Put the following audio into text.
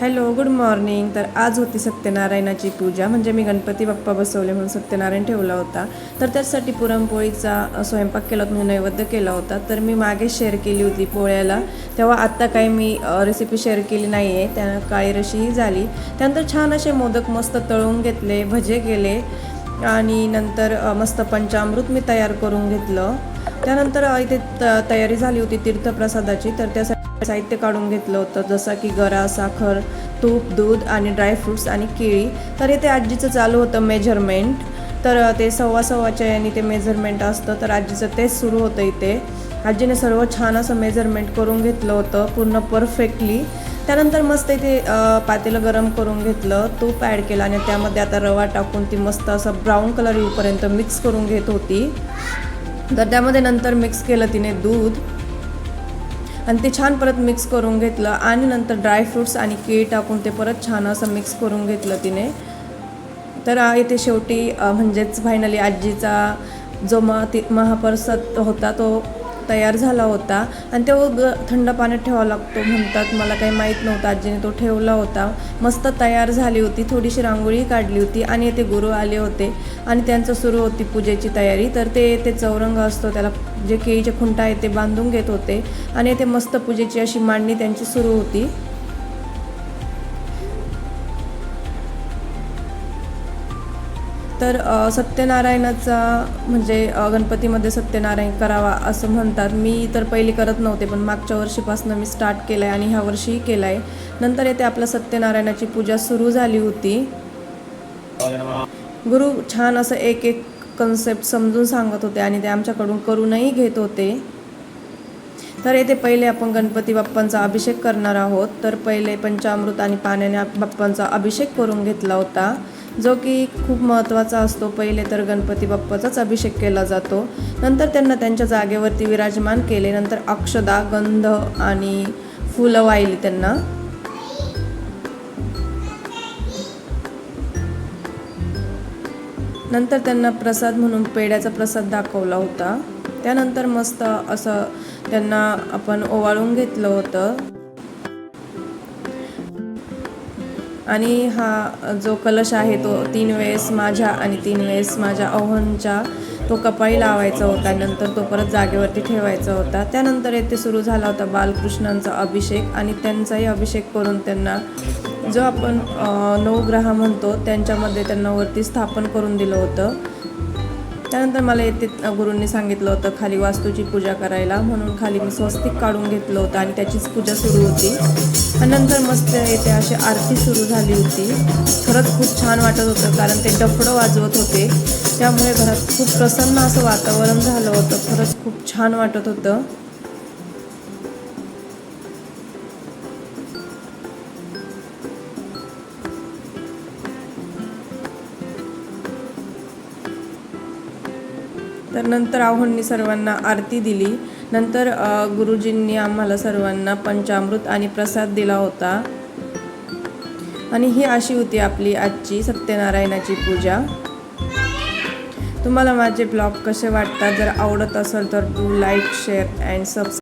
Hello good morning. तर आज होती सत्यनारायणाची पूजा. म्हणजे मी गणपती बाप्पा बसवले म्हणून सत्यनारायण ठेवला होता. तर त्यासाठी पुरणपोळीचा स्वयंपाक केला होता म्हणजे नैवेद्य केला होता. तर मी मागे शेअर केली होती पोळ्याला. तेव्हा आत्ता काही मी रेसिपी शेअर केली नाही आहे त्यानं काळी रशीही झाली. त्यानंतर छान असे मोदक मस्त तळून घेतले भजे केले. आणि नंतर मस्त पंचामृत मी तयार करून घेतलं. त्यानंतर इथे तयारी झाली होती तीर्थप्रसादाची. तर त्यासाठी साहित्य काढून घेतलं होतं जसं की गरा साखर तूप दूध आणि ड्रायफ्रुट्स आणि केळी. तर इथे आजीचं चालू होतं मेजरमेंट. तर ते सव्वा सव्वाच्या याने ते मेजरमेंट असतं. तर आजीचं तेच सुरू होतं इथे. आजीने सर्व छान असं मेजरमेंट करून घेतलं होतं पूर्ण परफेक्टली. त्यानंतर मस्त इथे पातेलं गरम करून घेतलं तूप ॲड केलं आणि त्यामध्ये आता रवा टाकून ती मस्त असं ब्राऊन कलर येऊपर्यंत मिक्स करून घेत होती. तर त्यामध्ये नंतर मिक्स केलं तिने दूध. आणि ते छान परत मिक्स करून घेतलं. आणि नंतर ड्रायफ्रुट्स आणि केळ टाकून ते परत छान असं मिक्स करून घेतलं तिने. तर इथे शेवटी म्हणजेच फायनली आजीचा जो मा ती महाप्रसाद होता तो तयार झाला होता. आणि तो ग थंड पाण्यात ठेवावा लागतो म्हणतात. मला काही माहीत नव्हतं. आजीने तो ठेवला होता. मस्त तयार झाली होती. थोडीशी रांगोळी काढली होती. आणि येथे गुरु आले होते. आणि त्यांचं सुरू होती पूजेची तयारी. तर ते ते चौरंग असतो. त्याला जे केळीचे खुंटा आहे ते बांधून घेत होते. आणि येथे मस्त पूजेची अशी मांडणी त्यांची सुरू होती. तर सत्यनारायणाचा म्हणजे गणपतीमध्ये सत्यनारायण करावा असं म्हणतात. मी तर पहिले करत नव्हते पण मागच्या वर्षीपासून मी स्टार्ट केलं आहे आणि ह्या वर्षीही केलं आहे नंतर येथे आपल्या सत्यनारायणाची पूजा सुरू झाली होती. गुरु छान असं एक एक कन्सेप्ट समजून सांगत होते आणि ते आमच्याकडून करूनही घेत होते. तर येथे पहिले आपण गणपती बाप्पांचा अभिषेक करणार आहोत. तर पहिले पंचामृत आणि पाण्याने बाप्पांचा अभिषेक करून घेतला होता. जो की खूप महत्त्वाचा असतो. पहिले तर गणपती बाप्पाचाच अभिषेक केला जातो. नंतर त्यांना त्यांच्या जागेवरती विराजमान केले. नंतर अक्षदा गंध आणि फुलं वाहिली त्यांना. नंतर त्यांना प्रसाद म्हणून पेड्याचा प्रसाद दाखवला होता. त्यानंतर मस्त असं त्यांना आपण ओवाळून घेतलं होतं. आणि हा जो कलश आहे तो तीन वेळेस माझ्या आणि तीन वेळेस माझ्या अवहनच्या तो कपाळी लावायचा होता. नंतर तो परत जागेवरती ठेवायचा होता. त्यानंतर येथे सुरू झाला होता बालकृष्णांचा अभिषेक आणि त्यांचाही अभिषेक करून त्यांना जो आपण नवग्रह म्हणतो त्यांच्यामध्ये त्यांना वरती स्थापन करून दिलं होतं. त्यानंतर मला येथे गुरूंनी सांगितलं होतं खाली वास्तूची पूजा करायला. म्हणून खाली मी स्वस्तिक काढून घेतलं होतं आणि त्याचीच पूजा सुरू होती. आणि नंतर मस्त येथे अशी आरती सुरू झाली होती. खरंच खूप छान वाटत होतं कारण ते डफडं वाजवत होते. त्यामुळे घरात खूप प्रसन्न असं वातावरण झालं होतं. खरंच खूप छान वाटत होतं. तर नंतर आहोंनी सर्वांना आरती दिली. नंतर गुरुजींनी आम्हाला सर्वांना पंचामृत आणि प्रसाद दिला होता. आणि ही अशी होती आपली आजची सत्यनारायणाची पूजा. तुम्हाला माझे ब्लॉग कसे वाटतात? जर आवडत असेल तर to like share and subscribe